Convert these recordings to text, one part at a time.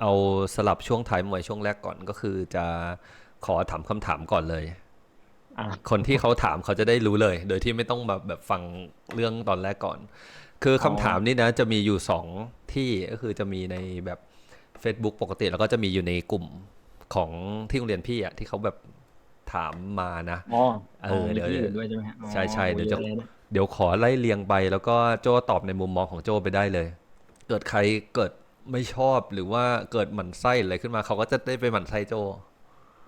เอาสลับช่วงท้ายมวยช่วงแรกก่อนก็คือจะขอถามคำถามก่อนเลยอ่าคนที่เขาถามเขาจะได้รู้เลย โดยที่ไม่ต้องแบบแบบฟังเรื่องตอนแรกก่อน คือคำถามนี้นะ จะมีอยู่สองที่ก็คือจะมีในแบบ Facebook ปกติแล้วก็จะมีอยู่ในกลุ่มของที่โรงเรียนพี่อะที่เขาแบบถามมานะอ๋อเออมีเดี๋ยวที่อื่นด้วยใช่ไหมฮะอ๋อใช่ใช่เดี๋ยวจะโอ้อะลนี่เดี๋ยวขอไล่เรียงไป แล้วก็โจตอบในมุมมองของโจไปได้เลย เกิดใครเกิด ไม่ชอบหรือว่าเกิดหมั่นไส้อะไรขึ้นมาเขาก็จะได้ไปหมั่นไส้โจ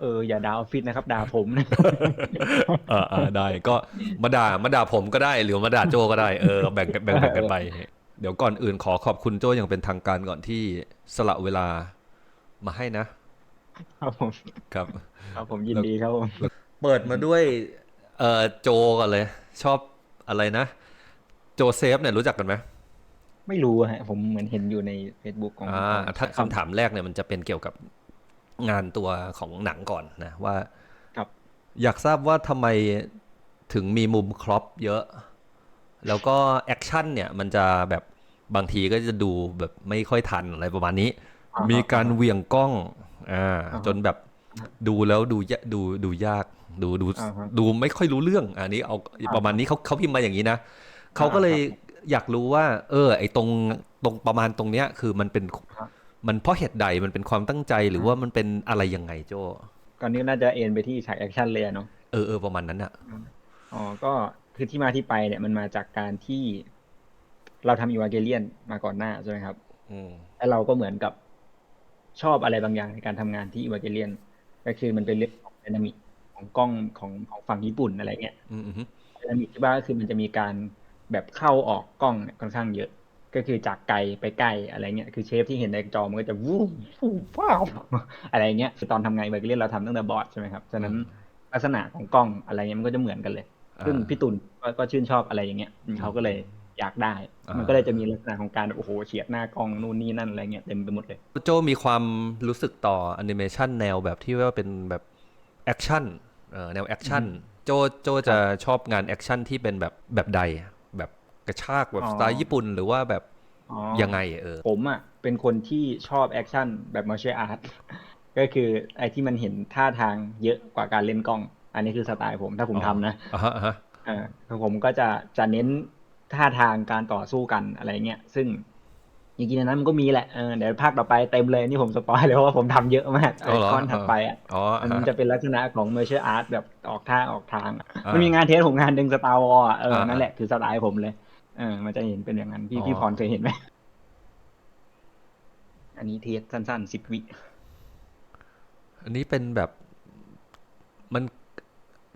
เอออย่าด่าออฟฟิศนะครับ ด่าผมนะเออเออได้ก็มาด่ามาด่าผมก็ได้หรือมาด่าโจก็ได้เออแบ่งกันแบ่งแบ่งกันไป เดี๋ยวก่อนอื่นขอขอบคุณโจอย่างเป็นทางการก่อนที่สละเวลามาให้นะครับผมครับ ครับผมยินดีครับผมเปิดมาด้วยเอ่อโจก่อนเลย ชอบอะไรนะ โจเซฟเนี่ยรู้จักกันไหม ไม่รู้ฮะผมเหมือนเห็นอยู่ใน Facebook ของอ่าของถ้าคำถามแรกเนี่ยมันจะเป็นเกี่ยวกับงานตัวของหนังก่อนนะว่าครับ อยากทราบว่าทำไมถึงมีมุมครอปเยอะ แล้วก็แอคชั่นเนี่ยมันจะแบบบางทีก็จะดูแบบไม่ค่อยทันอะไรประมาณนี้อ่าฮะมีการเหวี่ยงกล้องอ่าอ่าฮะจนแบบดูแล้วดูยะดูดูยากดูดูอ่าฮะดูไม่ค่อยรู้เรื่อง อันนี้เอาอ่าประมาณนี้เขาเขาพิมพ์มาอย่างนี้นะเขาก็เลย อยากรู้ว่า เออ ไอตรงตรงประมาณตรงเนี้ย คือมันเป็นครับมันเพราะเหตุใดมันเป็นความตั้งใจหรือว่ามันเป็นอะไรยังไงโจก่อนนี้น่าจะเอ็นไปที่ฉากแอคชั่นเลยอะเนาะเออเออประมาณนั้นอะอ๋อก็คือที่มาที่ไปเนี่ยมันมาจากการที่เราทำอีวาเกเลียนมาก่อนหน้าใช่ไหมครับอืมแล้วเราก็เหมือนกับชอบอะไรบางอย่างในการทำงานที่อีวาเกเลียน ก็คือมันเป็นเรื่องของไดนามิกของกล้องของของฝั่งญี่ปุ่นอะไรเงี้ยอืมอืมไดนามิกที่ว่าก็คือมันจะมีการ แบบเข้าออกกล้องเนี่ยค่อนข้างเยอะ ก็คือจากไกลไปใกล้อะไรเงี้ยคือเชฟที่เห็นในจอมันก็จะวูบวูบว้าวอะไรเงี้ยคือตอนทำงานอีวาเกเลียนเราทำตั้งแต่บอร์ดใช่ไหมครับฉะนั้นลักษณะของกล้องอะไรเงี้ยมันก็จะเหมือนกันเลย ซึ่งพี่ตุลก็ก็ชื่นชอบอะไรอย่างเงี้ยอืมเขาก็เลยอยากได้ มันก็เลยจะมีลักษณะของการแบบโอ้โหเฉียดหน้ากล้องนู่นนี่นั่นอะไรเงี้ยเต็มไปหมดเลยโจมีความรู้สึกต่อแอนิเมชันแนวแบบที่ว่าเป็นแบบแอคชั่นเออแนวแอคชั่นโจโจจะชอบงานแอคชั่นที่เป็นแบบแบบใดแบบ กระชากแบบอ๋อสไตล์ญี่ปุ่นหรือว่าแบบอ๋อยังไงเออ ผมอะเป็นคนที่ชอบแอคชั่นแบบมาเชียอาร์ตก็คือไอ้ที่มันเห็นท่าทางเยอะกว่าการเล่นกล้อง อันนี้คือสไตล์ผมถ้าผมอ๋อทำนะอ่าฮะอ่าฮะเออคือผมก็จะจะเน้นท่าทางการต่อสู้กันอะไรเงี้ยซึ่งจริงๆในนั้นมันก็มีแหละเออเดี๋ยวภาคต่อไปเต็มเลยนี่ผมสปอยเลยเพราะว่าผมทำเยอะมากอ๋อเหรอไอ้ก้อนถัดไปอะอ๋อมันอ่าฮะจะเป็นลักษณะของเมอร์เชอร์อาร์ตแบบออกท่าออกทางอะอ่ามัมันมีงานเทสผมงานหนึ่งสตาร์วอลเอออ่านั่นแหละคือสไตล์ผมเลย เออ มันจะเห็นเป็นอย่างนั้นพี่อ๋อ พี่พรเคยเห็นไหมอันนี้เทสสั้นๆสิบวิอันนี้เป็นแบบมัน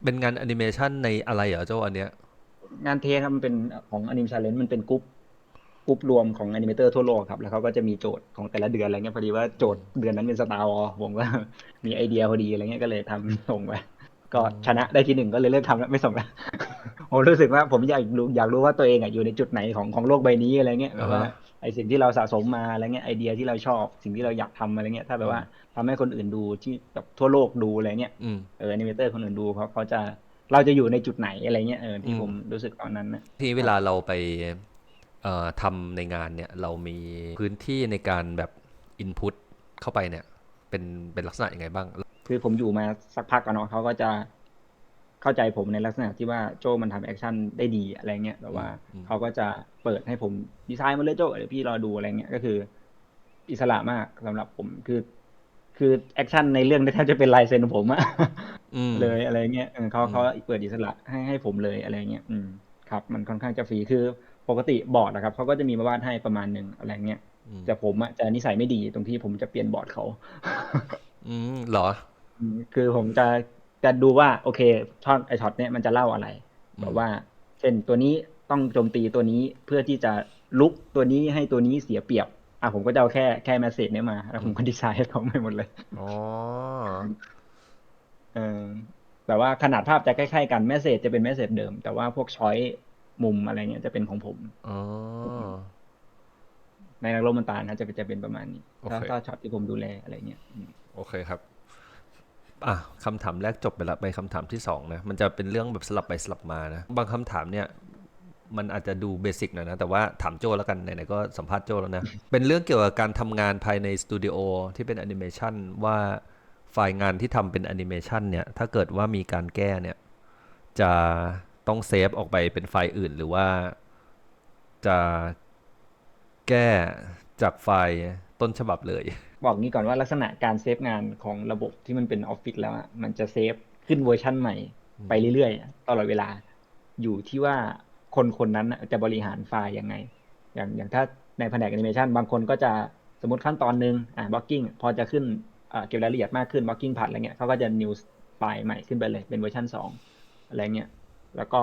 เป็นงานแอนิเมชันในอะไรเหรอโจอันเนี้ย งานเทสครับมันเป็นของอนิมชาเลนมันเป็นกรุ๊ปกรุ๊ปรวมของอนิเมเตอร์ทั่วโลกครับ แล้วเขาก็จะมีโจทย์ของแต่ละเดือนอะไรเงี้ยพอดีว่าโจทย์เดือนนั้นเป็นสตาร์วอลผมก็มีไอเดียพอดีอะไรเงี้ยก็เลยทำส่งไปก็ชนะได้ที่หนึ่งก็เลยเลิกทำแล้วไม่ส่งแล้ว ผมรู้สึกว่าผมอยากรู้อยากรู้ว่าตัวเองอะอยู่ในจุดไหนของของโลกใบนี้อะไรเงี้ยแบบว่าอ่าฮะไอสิ่งที่เราสะสมมาอะไรเงี้ยไอเดียที่เราชอบสิ่งที่เราอยากทำอะไรเงี้ยถ้าแบบว่าทำให้คนอื่นดูที่แบบทั่วโลกดูอะไรเงี้ยอืมเอออนิเมเตอร์คนอื่นดูเพราะเขาจะเราจะอยู่ในจุดไหนอะไรเงี้ยเออที่อืมผมรู้สึกตอนนั้นนะที่เวลาเราไปเอ่อทำในงานเนี่ยเรามีพื้นที่ในการแบบอินพุตเข้าไปเนี่ยเป็นเป็นลักษณะยังไงบ้าง คือผมอยู่มาสักพักกันเนาะเขาก็จะ เข้าใจผมในลักษณะที่ว่าโจมันทำแอคชั่นได้ดีอะไรเงี้ยแบบว่าอืมเขาก็จะเปิดให้ผมดีไซน์มาเลยโจเดี๋ยวพี่รอดูอะไรเงี้ยก็คือ อิสระมากสำหรับผมคือ คือแอคชั่นในเรื่องเนี่ยแทบจะเป็นลายเซ็นของผมอะอืมเลยอะไรเงี้ยเออเขาอืมเขาเปิดอิสระให้ให้ผมเลยอะไรเงี้ยอืมครับ มันค่อนข้างจะฟรีคือปกติบอร์ดนะครับเขาก็จะมีมาวาดให้ประมาณหนึ่งอะไรเงี้ยอืมแต่ผมอะจะนิสัยไม่ดีตรงที่ผมจะเปลี่ยนบอร์ดเขาอืมเหรออืมคือผมจะ จะดูว่าโอเคช็อตไอช็อตเนี้ยมันจะเล่าอะไรอืมแบบว่า เช่นตัวนี้ต้องโจมตีตัวนี้เพื่อที่จะลุกตัวนี้ให้ตัวนี้เสียเปรียบอะผมก็จะเอาแค่แค่แมสเซจเนี้ยมาแล้วผมก็ดีไซน์ให้เขาไม่หมดเลยอ๋อเออแต่ว่าขนาดภาพจะใกล้ๆกันแมสเซจจะเป็นแมสเซจเดิม แต่ว่าพวกช้อยมุมอะไรเงี้ยจะเป็นของผมอ๋อในนักรบมันตานะจะเป็นจะเป็นประมาณนี้โอเคถ้าถ้าช็อตที่ผมดูแลอะไรเงี้ยอืมโอเคครับ อะคำถามแรกจบไปละไปคำถามที่สองนะมันจะเป็นเรื่องแบบสลับไปสลับมานะบางคำถามเนี่ยมันอาจจะดูเบสิกหน่อยนะ แต่ว่าถามโจแล้วกันไหนๆก็สัมภาษณ์โจแล้วนะ เป็นเรื่องเกี่ยวกับการทำงานภายในสตูดิโอที่เป็นแอนิเมชันว่าไฟล์งานที่ทำเป็นแอนิเมชันเนี่ย ถ้าเกิดว่ามีการแก้เนี่ย จะต้องเซฟออกไปเป็นไฟล์อื่นหรือว่าจะแก้จากไฟล์ ต้นฉบับเลย บอกงี้ก่อนว่าลักษณะการเซฟงานของระบบที่มันเป็นออฟฟิศแล้วอะมันจะเซฟขึ้นเวอร์ชั่นใหม่ไปเรื่อยๆ ตลอดเวลา อยู่ที่ว่าคนคนนั้นน่ะจะบริหารไฟล์ยังไง อย่างอย่างถ้าในแผนกแอนิเมชันบางคนก็จะสมมติขั้นตอนหนึ่งอ่าบล็อกกิ้งพอจะขึ้นอ่าเก็บรายละเอียดมากขึ้นบล็อกกิ้งผ่านอะไรเงี้ยเขาก็จะ new ไฟล์ใหม่ขึ้นไปเลยเป็นเวอร์ชันสองอะไรเงี้ยแล้วก็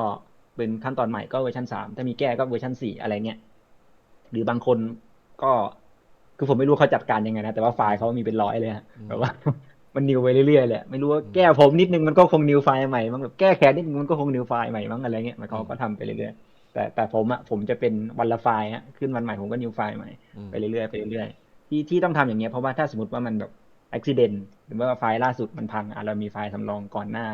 เป็นขั้นตอนใหม่ก็เวอร์ชันสามถ้ามีแก้ก็เวอร์ชันสี่อะไรเงี้ยหรือบางคนก็ คือผมไม่รู้เขาจัดการยังไงนะ แต่ว่าไฟล์เขามีเป็นร้อยเลยฮะแบบว่ามันนิวไปเรื่อยๆเลยไม่รู้ว่าแก้ผมนิดนึงมันก็คงนิวไฟล์ใหม่มั้งแบบแก้แขนนิดนึงมันก็คงนิวไฟล์ใหม่มั้งอะไรเงี้ยมันเขาก็ทำไปเรื่อยๆแต่แต่ผมอะผมจะเป็นวันละไฟล์ฮะขึ้นวันใหม่ผมก็นิวไฟล์ใหม่อืมไปเรื่อยๆไปเรื่อยๆที่ที่ต้องทำอย่างเงี้ยเพราะว่าถ้าสมมติว่ามันแบบอุบิเหตุหรือว่าไฟล์ล่าสุดมันพังอะเรามีไฟล์สำรองก่อนหน้า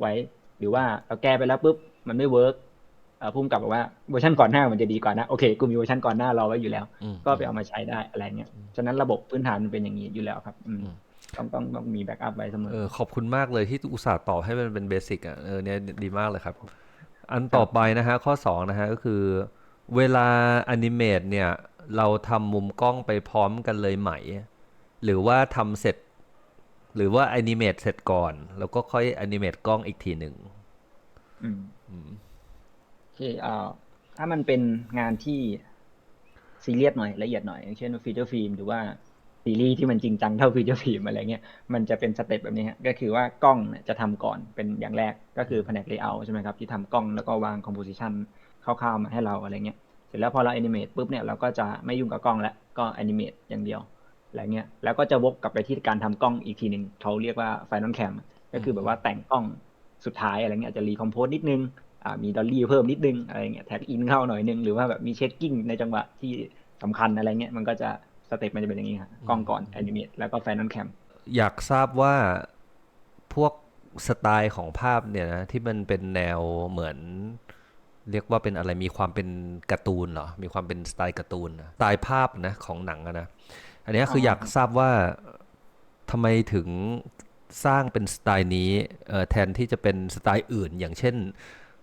ไว้ หรือว่าเราแก้ไปแล้วปุ๊บมันไม่เวิร์กเอ่อ พุ่มกับบอกว่าเวอร์ชันก่อนหน้ามันจะดีกว่านะโอเคกูมีเวอร์ชันก่อนหน้ารอไว้อยู่แล้วอืมก็ไปเอามาใช้ได้อะไรเงี้ยฉะนั้นระบบพื้นฐานมันเป็นอย่างนี้อยู่แล้วครับอืมอืมต้องต้องต้องมีแบ็กอัพไว้เสมอเออขอบคุณมากเลยที่อุตส่าห์ตอบให้มันเป็นเบสิกอะเออเนี่ยดีมากเลยครับ อันต่อไปนะฮะข้อ2นะฮะก็คือ เวลาอนิเมตเนี่ย เราทำมุมกล้องไปพร้อมกันเลยไหม หรือว่าทำเสร็จ หรือว่าอนิเมตเสร็จก่อน แล้วก็ค่อยอนิเมตกล้องอีกทีหนึ่งอืมอืม โอเคเอ่อถ้ามันเป็นงานที่ซีเรียสหน่อยละเอียดหน่อยอย่างเช่นฟีเจอร์ฟิล์มหรือว่าซีรีส์ที่มันจริงจังเท่าฟีเจอร์ฟิล์มอะไรเงี้ยมันจะเป็นสเต็ปแบบนี้ฮะก็คือว่ากล้องจะทำก่อนเป็นอย่างแรกก็คือแผนกเลเยอร์ใช่ไหมครับที่ทำกล้องแล้วก็วางคอมโพสิชันคร่าวๆมาให้เราอะไรเงี้ยเสร็จแล้วพอเราแอนิเมตปุ๊บเนี่ยเราก็จะไม่ยุ่งกับกล้องแล้วก็แอนิเมตอย่างเดียวอะไรเงี้ยแล้วก็จะวกกลับไปที่การทำกล้องอีกทีหนึ่งเขาเรียกว่า Final Cam ก็คือแบบว่าแต่งกล้องสุดท้ายอะไรเงี้ยอาจจะรีคอมโพสนิดนึง มีดอลลี่เพิ่มนิดนึงอะไรเงี้ยแท็กอินเข้าหน่อยนึง หรือว่าแบบมีเช็คกิ้งในจังหวะที่สำคัญอะไรเงี้ยมันก็จะสเต็ปมันจะเป็นอย่างนี้ครับกล้องก่อนแอนิเมตแล้วก็ Final Cam อยากทราบว่าพวกสไตล์ของภาพเนี่ยนะที่มันเป็นแนวเหมือน เรียกว่าเป็นอะไรมีความเป็นการ์ตูนเหรอ มีความเป็นสไตล์การ์ตูนนะสไตล์ภาพนะของหนังอะนะอันเนี้ยคือออยากทราบว่าทำไมถึงสร้างเป็นสไตล์นี้เอ่อแทนที่จะเป็นสไตล์อื่น อย่างเช่น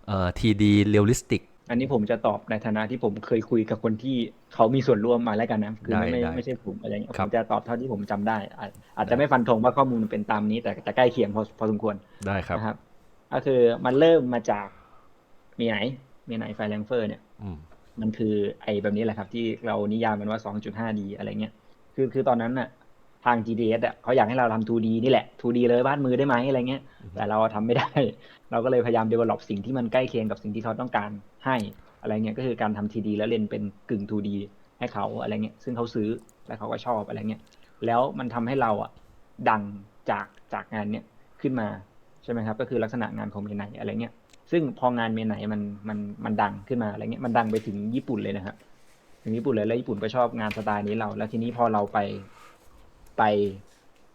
เอ่อทีดีเรียลลิสติกอันนี้ผมจะตอบในฐานะที่ผมเคยคุยกับคนที่เขามีส่วนร่วมมาแล้วกันนะคือไม่ได้ไม่ได้ไม่ใช่ผมอะไรเงี้ยครัผบมจะตอบเท่าที่ผมจำได้อาจอาจจะไม่ฟันธงว่าข้อมูลมันเป็นตามนี้ แต่จะใกล้เคียงพอพอสมควรได้ครับนะครับ ก็คือมันเริ่มมาจากมีไหนมีไหนไฟแรงเฟอร์เนี่ยอืมมันคือไอ้แบบนี้แหละครับ ที่เรานิยามมันว่า 2.5D อะไรเงี้ยคือคือตอนนั้นน่ะ ทาง GDS อะเขาอยากให้เราทำ 2D นี่แหละ 2D เลยบ้านมือได้ไหมอะไรเงี้ย แต่เราทำไม่ได้ เราก็เลยพยายาม develop สิ่งที่มันใกล้เคียงกับสิ่งที่เขาต้องการให้อะไรเงี้ย ก็คือการทำ 3D แล้วเล่นเป็นกึ่ง 2D ให้เขาอะไรเงี้ย ซึ่งเขาซื้อแล้วเขาก็ชอบอะไรเงี้ย แล้วมันทำให้เราอะดังจากจากงานเนี้ยขึ้นมาใช่ไหมครับ ก็คือลักษณะงานของเมไนอะไรเงี้ย ซึ่งพองานเมไนมันมันมันดังขึ้นมาอะไรเงี้ย มันดังไปถึงญี่ปุ่นเลยนะครับ ถึงญี่ปุ่นเลยแล้วญี่ปุ่นก็ชอบงานสไตล์นี้เรา แล้วทีนี้พอเราไป ไป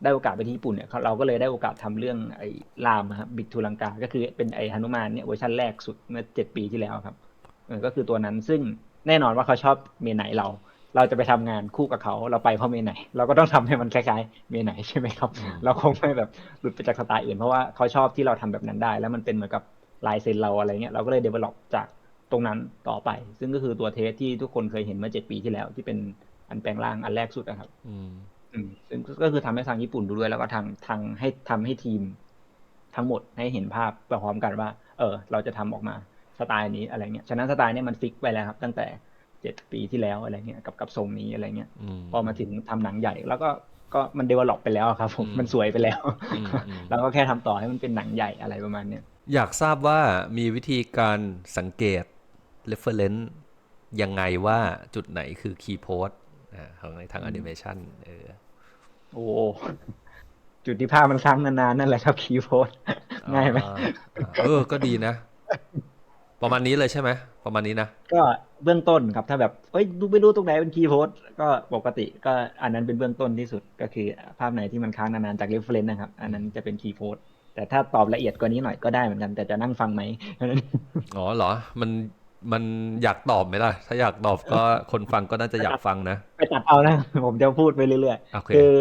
ได้โอกาสไปที่ญี่ปุ่นเนี่ยเราก็เลยได้โอกาสทำเรื่องไอ้รามครับบิกทูลังกา ก็คือเป็นไอ้ฮนุมานเนี่ยเวอร์ชันแรกสุดเมื่อเจ็ดปีที่แล้วครับเออก็คือตัวนั้นซึ่งแน่นอนว่าเขาชอบเมไหนเรา เราจะไปทำงานคู่กับเขาเราไปเพราะเมไหน เราก็ต้องทำให้มันคล้ายๆ เมไหนใช่ไหมครับ เราคงไม่แบบหลุดไปจากสไตล์อื่นเพราะว่าเขาชอบที่เราทำแบบนั้นได้ แล้วมันเป็นเหมือนกับลายเซ็นเราอะไรเงี้ยเราก็เลยเดเวล็อปจากตรงนั้นต่อไป ซึ่งก็คือตัวเทสที่ทุกคนเคยเห็นเมื่อเจ็ดปีที่แล้ว ที่เป็นอันแปลงร่างอันแรกสุดนะครับ อืมอืม ซึ่งก็คือทำให้ทางญี่ปุ่นดูด้วย แล้วก็ทางทางให้ทำให้ทีม ทั้งหมดให้เห็นภาพไปพร้อมกันว่า เออ เราจะทำออกมาสไตล์นี้อะไรเงี้ย ฉะนั้นสไตล์เนี้ยมันฟิกไปแล้วครับ ตั้งแต่เจ็ดปีที่แล้วอะไรเงี้ยกับกับทรงนี้อะไรเงี้ยอืมพอมาถึงทำหนังใหญ่ แล้วก็ก็มันเดเวล็อปไปแล้วอะครับผมอืมมันสวยไปแล้วอืมอืมแล้วก็แค่ทำต่อให้มันเป็นหนังใหญ่อะไรประมาณเนี้ยอยากทราบว่ามีวิธีการสังเกต reference ยังไงว่าจุดไหนคือ key post อ่าของในทางอืม animation เออ โอ้ จุดที่ภาพมันค้างนานๆนั่นแหละครับคีย์โพสง่ายไหมอ่อ่าเออ ก็ดีนะ ประมาณนี้เลยใช่ไหม ประมาณนี้นะ ก็เบื้องต้นครับ ถ้าแบบเอ้ยดูไม่รู้ตรงไหนเป็นคีย์โพสก็ปกติ ก็อันนั้นเป็นเบื้องต้นที่สุด ก็คือภาพไหนที่มันค้างนานๆจากเรฟเฟรนซ์นะครับ อันนั้นจะเป็นคีย์โพสแต่ถ้าตอบละเอียดกว่านี้หน่อยก็ได้เหมือนกัน แต่จะนั่งฟังไหมอันนั้นอ๋อเหรอ มัน มันอยากตอบไหมล่ะ ถ้าอยากตอบก็คนฟังก็น่าจะอยากฟังนะ ไปตัดเอานะ ผมจะพูดไปเรื่อยโอเคๆคือ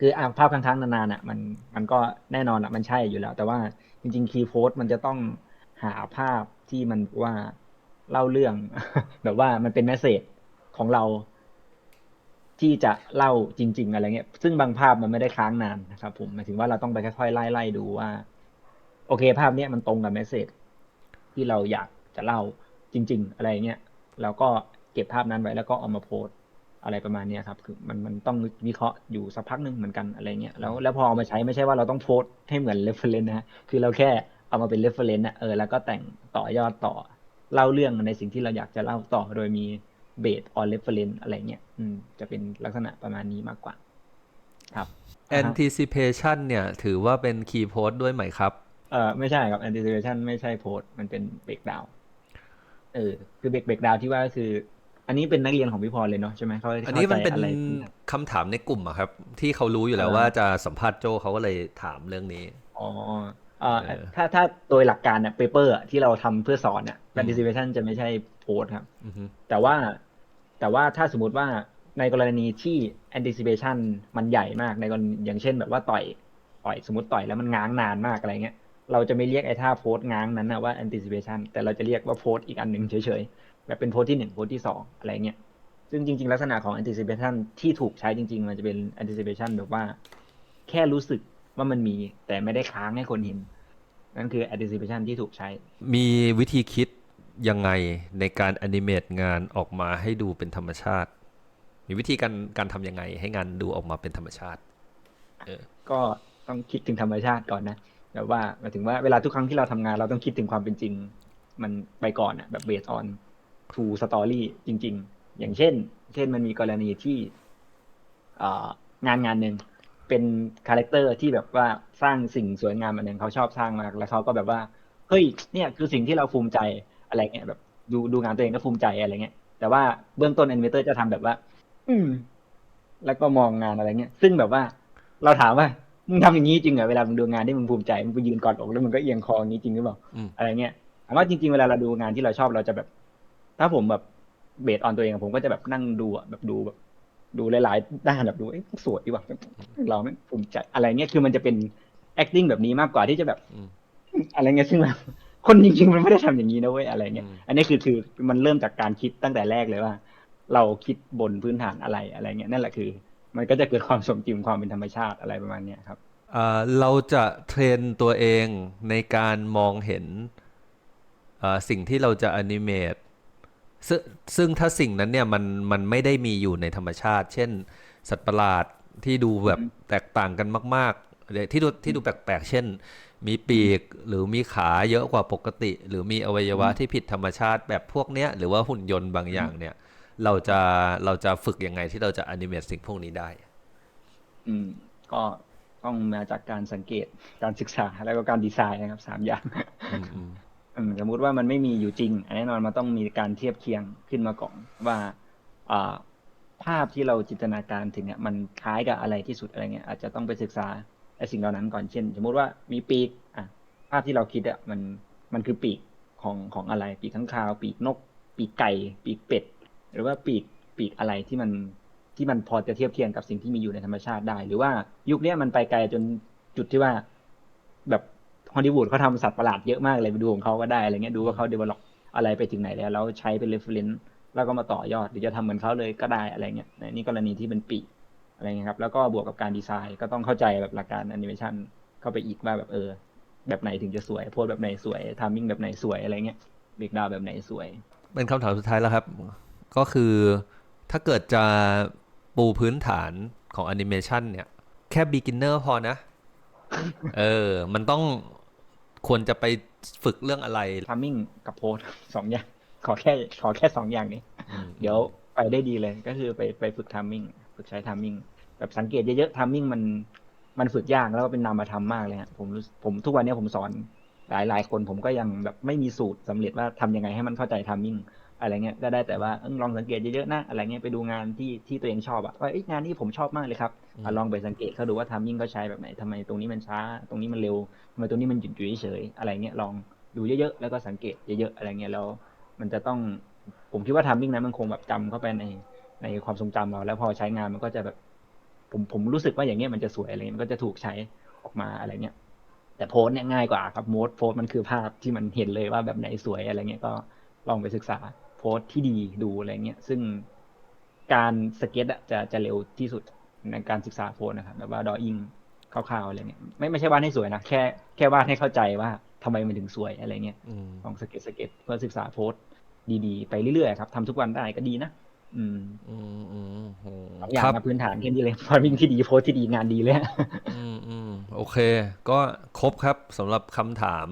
คืออ่าภาพค้างๆนานๆอะ มัน มันก็แน่นอนอะ มันใช่อยู่แล้ว แต่ว่าจริงๆ คีย์โพสมันจะต้องหาภาพที่มันว่าเล่าเรื่อง แบบว่ามันเป็นแมสเซจของเราที่จะเล่าจริง ๆ อะไรเงี้ย ซึ่งบางภาพมันไม่ได้ค้างนานนะครับผมหมายถึงว่าเราต้องไปค่อยๆไล่ๆดูว่า โอเค ภาพเนี้ยมันตรงกับแมสเซจที่เราอยาก จะเล่าจริง ๆ อะไรเงี้ยแล้วก็เก็บภาพนั้นไว้แล้วก็เอามาโพสต์อะไรประมาณเนี้ยครับ คือมันมันต้องวิเคราะห์อยู่สักพักหนึ่งเหมือนกันอะไรเงี้ยแล้วแล้วพอเอามาใช้ไม่ใช่ว่าเราต้องโพสต์ให้เหมือนเรฟเฟรนซ์นะฮะคือเราแค่เอามาเป็นเรฟเฟรนซ์นะเออแล้วก็แต่งต่อยอดต่อเล่าเรื่องในสิ่งที่เราอยากจะเล่าต่อโดยมีเบสออนเรฟเฟรนซ์อะไรเงี้ยอืมจะเป็นลักษณะประมาณนี้มากกว่า ครับอ่าฮะ anticipation เนี่ยถือว่าเป็น key post ด้วยไหมครับเออไม่ใช่ครับ anticipation ไม่ใช่โพสต์มันเป็น breakdown เออคือ break breakdown ที่ว่าก็คือ อันนี้เป็นนักเรียนของพี่พรเลยเนาะใช่ไหมเขาอันนี้มันเป็นข้าใจอะไรคำถามในกลุ่มอะครับ ที่เขารู้อยู่แล้วอ่าว่าจะสัมภาษณ์โจเขาก็เลยถามเรื่องนี้อ๋อเอ่อเออถ้าถ้าโดยหลักการเนี่ย paper อะที่เราทำเพื่อสอนเนี่ยอืม anticipation จะไม่ใช่โพสต์ครับอือฮึแต่ว่าแต่ว่าถ้าสมมติว่าในกรณีที่ anticipation มันใหญ่มากในกรณีอย่างเช่นแบบว่าต่อยต่อยสมมติต่อยแล้วมันง้างนานมากอะไรเงี้ย เราจะไม่เรียกไอ้ท่าโพสต์ง้างนั้นนะว่า anticipation แต่เราจะเรียกว่าโพสต์อีกอันหนึ่งเฉยๆ แบบเป็นโพสต์ที่หนึ่งโพสต์ที่สองอะไรเงี้ย ซึ่งจริง ๆ ลักษณะของ anticipation ที่ถูกใช้จริง ๆ มันจะเป็น anticipation แบบว่า แค่รู้สึกว่ามันมีแต่ไม่ได้ค้างให้คนเห็น นั่นคือ anticipation ที่ถูกใช้ มีวิธีคิดยังไงในการแอนิเมตงานออกมาให้ดูเป็นธรรมชาติ มีวิธีการการทำยังไงให้งานดูออกมาเป็นธรรมชาติเออก็ต้องคิดถึงธรรมชาติก่อนนะ แบบว่าหมายถึงว่าเวลาทุกครั้งที่เราทำงานเราต้องคิดถึงความเป็นจริง มันไปก่อนอะแบบ based on true story จริง ๆ อย่างเช่น เช่นมันมีกรณีที่เองานงานหนึ่งเป็นคาแรคเตอร์ที่แบบว่าสร้างสิ่งสวยงามอันหนึ่งเขาชอบสร้างมากแล้วเขาก็แบบว่าเฮ้ยเนี่ยคือสิ่งที่เราภูมิใจอะไรเงี้ยแบบดูดูงานตัวเองก็ภูมิใจอะไรเงี้ยแต่ว่าเบื้องต้นแอนิเมเตอร์จะทำแบบว่า อืม แล้วก็มองงานอะไรเงี้ย ซึ่งแบบว่า เราถามว่า มึงทำอย่างนี้จริงเหรอเวลามึงดูงานที่มึงภูมิใจมึงไปยืนกอดอกแล้วมึงก็เอียงคออย่างนี้จริงหรือเปล่าอืม อะไรเงี้ยถามว่าจริง ๆเวลาเราดูงานที่เราชอบเราจะแบบ ถ้าผมแบบเบสออนตัวเองอะผมก็จะแบบนั่งดูอะแบบดูแบบดูหลายๆด้านแบบดูเอ๊ะสวยดีว่ะเราไม่ภูมิใจอะไรเงี้ยคือมันจะเป็น acting แบบนี้มากกว่าที่จะแบบ อืม อะไรเงี้ยซึ่งแบบคนจริงๆ มันไม่ได้ทำอย่างนี้นะเว้ยอะไรเงี้ย อืม อันนี้คือคือมันเริ่มจากการคิดตั้งแต่แรกเลยว่า เราคิดบนพื้นฐานอะไรอะไรเงี้ยนั่นแหละคือ มันก็จะเกิดความสมจริงความเป็นธรรมชาติอะไรประมาณเนี้ยครับเราจะเทรนตัวเองในการมองเห็นสิ่งที่เราจะอนิเมตซึ่งซึ่งถ้าสิ่งนั้นเนี่ยมันมันไม่ได้มีอยู่ในธรรมชาติ เช่น สัตว์ประหลาดที่ดูแบบแตกต่างกันมากๆที่ดูที่ดูแปลกๆ เช่น มีปีกหรือมีขาเยอะกว่าปกติ หรือมีอวัยวะที่ผิดธรรมชาติแบบพวกเนี้ยหรือว่าหุ่นยนต์บางอย่างเนี่ย เราจะเราจะฝึกยังไงที่เราจะอนิเมตสิ่งพวกนี้ได้ อืม ก็ต้องมาจากการสังเกตการศึกษาแล้วก็การดีไซน์นะครับสามอย่างอืมอืมอืมสมมุติว่ามันไม่มีอยู่จริงแน่นอนมันต้องมีการเทียบเคียงขึ้นมาก่อนว่าอ่าภาพที่เราจินตนาการถึงเนี่ยมันคล้ายกับอะไรที่สุดอะไรเงี้ยอาจจะต้องไปศึกษาไอ้สิ่งเหล่านั้นก่อนเช่น สมมุติว่ามีปีกอะภาพที่เราคิดอะมันมันคือปีกของของอะไร ปีกข้างคาว ปีกนก ปีกไก่ ปีกเป็ด หรือว่าปีกปีกอะไรที่มันที่มันพอจะเทียบเคียงกับสิ่งที่มีอยู่ในธรรมชาติได้ หรือว่ายุคเนี้ยมันไปไกลจนจุดที่ว่าแบบฮอลลีวูดเขาทำสัตว์ประหลาดเยอะมากเลยไปดูของเขาก็ได้อะไรเงี้ยดูว่าเขาเดเวล็อปอะไรไปถึงไหนแล้วแล้วใช้เป็นเรฟเฟรนซ์แล้วก็มาต่อยอดหรือจะทำเหมือนเขาเลยก็ได้อะไรเงี้ยนี่กรณีที่เป็นปีกอะไรเงี้ยครับ แล้วก็บวกกับการดีไซน์ก็ต้องเข้าใจแบบหลักการแอนิเมชันเข้าไปอีกว่าแบบเออ แบบไหนถึงจะสวยโพสแบบไหนสวยทามมิ่งแบบไหนสวยอะไรเงี้ยเบรกดาวแบบไหนสวย เป็นคำถามสุดท้ายแล้วครับ ก็คือถ้าเกิดจะปูพื้นฐานของแอนิเมชันเนี่ย แค่ beginner พอนะ เออ มันต้องควรจะไปฝึกเรื่องอะไรทามมิ่งกับโพสสองอย่าง ขอแค่ขอแค่สองอย่างนี้อืมเดี๋ยวไปได้ดีเลย ก็คือไปไปฝึกทามมิ่งฝึกใช้ทามมิ่งแบบสังเกตเยอะๆทามมิ่งมันมันฝึกยากแล้วก็เป็นนามธรรมมากเลยฮะผมรู้สึกผมทุกวันนี้ผมสอนหลายหลายคนผมก็ยังแบบไม่มีสูตรสำเร็จว่าทำยังไงให้มันเข้าใจทามมิ่ง อะไรเงี้ยก็ได้แต่ว่าเออลองสังเกตเยอะๆนะอะไรเงี้ยไปดูงานที่ที่ตัวเองชอบอะว่าเอ้ยงานนี้ผมชอบมากเลยครับอะลองไปสังเกตเขาดูว่าทามมิ่งเขาใช้แบบไหนทำไมตรงนี้มันช้า ตรงนี้มันเร็วทำไมตรงนี้มันหยุดอยู่เฉยๆอะไรเงี้ยลองดูเยอะๆแล้วก็สังเกตเยอะๆอะไรเงี้ยแล้ว มันจะต้องผมคิดว่าทัมมิ่งนั้นมันคงแบบจำเข้าไปในในความทรงจำเรา แล้วพอใช้งานมันก็จะแบบ ผมผมรู้สึกว่าอย่างเงี้ยมันจะสวยอะไรเงี้ยมันก็จะถูกใช้ออกมาอะไรเงี้ยแต่โพสต์เนี่ยง่ายกว่าครับโมดโพสต์มันคือภาพที่มันเห็นเลยว่าแบบไหนสวยอะไรเงี้ยก็ลองไปศึกษา โพสต์ที่ดีดูอะไรเงี้ย ซึ่งการสเก็ตอะจะจะเร็วที่สุดในการศึกษาโพสต์นะครับแบบว่าดออิงคร่าวๆอะไรเงี้ยไม่ไม่ใช่วาดให้สวยนะแค่แค่วาดให้เข้าใจว่าทำไมมันถึงสวยอะไรเงี้ยอืมลองสเก็ตสเก็ตเพื่อศึกษาโพสต์ดีๆ ไปเรื่อยๆครับทำทุกวันได้ก็ดีนะอืมอืมอืมโหสองอย่างครับมาพื้นฐานแค่นี้เลยพอวิ่งที่ดีโพสต์ที่ดีงานดีเลยอืมอืมโอเค ก็ครบครับสำหรับคำถาม